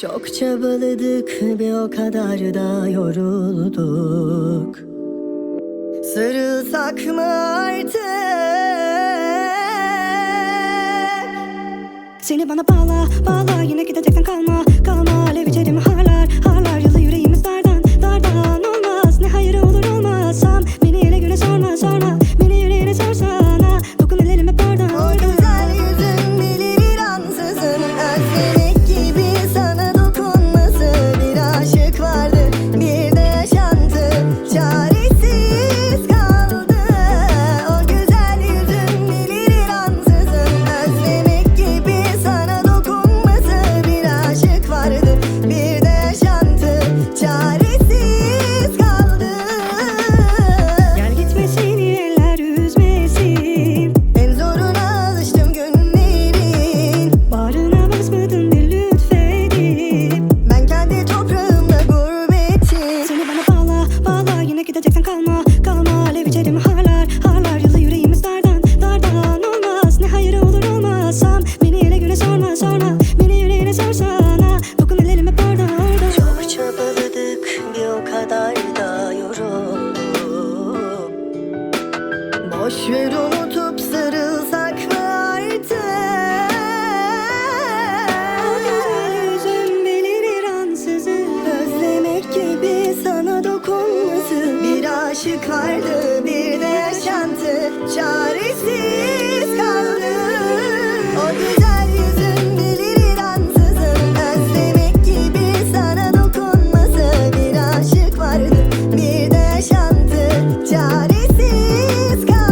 Çok çabaladık bir o kadar da yorulduk. Sarılsak mı artık? Seni bana bağla bağla. Yine gidecekten kalma kalma. Alev içerim ha. Boş ver unutup sarılsak mı artık? Yüzüm delirir ansızın Özlemek gibi sana dokunması. Bir aşık vardı bir de yaşantı. Çağ